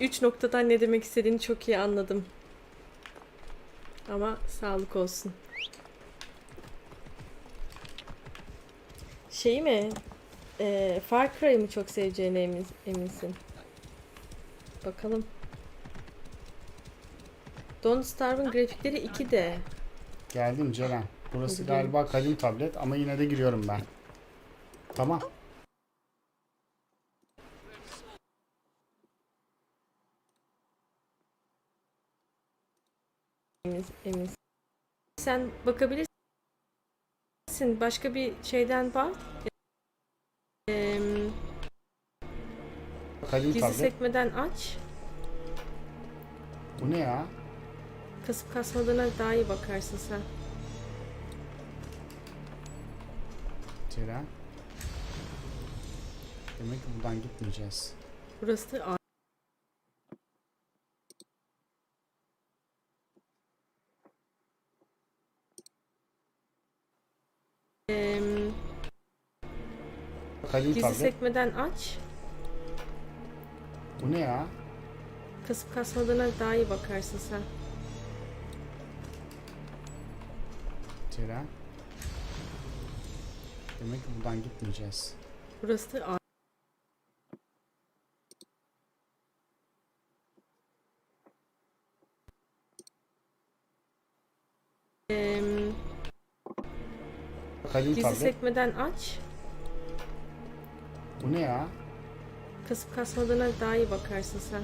Üç noktadan ne demek istediğini çok iyi anladım. Ama sağlık olsun. Şeyi mi? Ee, Far Cry'ı mı çok seveceğine emin, eminsin? Bakalım. Don't Starve'ın grafikleri 2D. Geldim Ceren. Burası galiba kadim tablet ama yine de giriyorum ben. Tamam. Emin. Sen bakabilirsin. Başka bir şeyden bak. Ee, Kadim gizli tablet. sekmeden aç. Bu ne ya? Kasıp kasmadığına daha iyi bakarsın sen. Ceren. Demek ki buradan gitmeyeceğiz. Burası da A- Ee, Kadim gizli tablet. sekmeden aç. Bu ne ya? Kasıp kasmadığına daha iyi bakarsın sen. Ceren. Demek ki buradan gitmeyeceğiz. Burası da Kadim gizli tablet. sekmeden aç. Bu ne ya? Kasıp kasmadığına daha iyi bakarsın sen.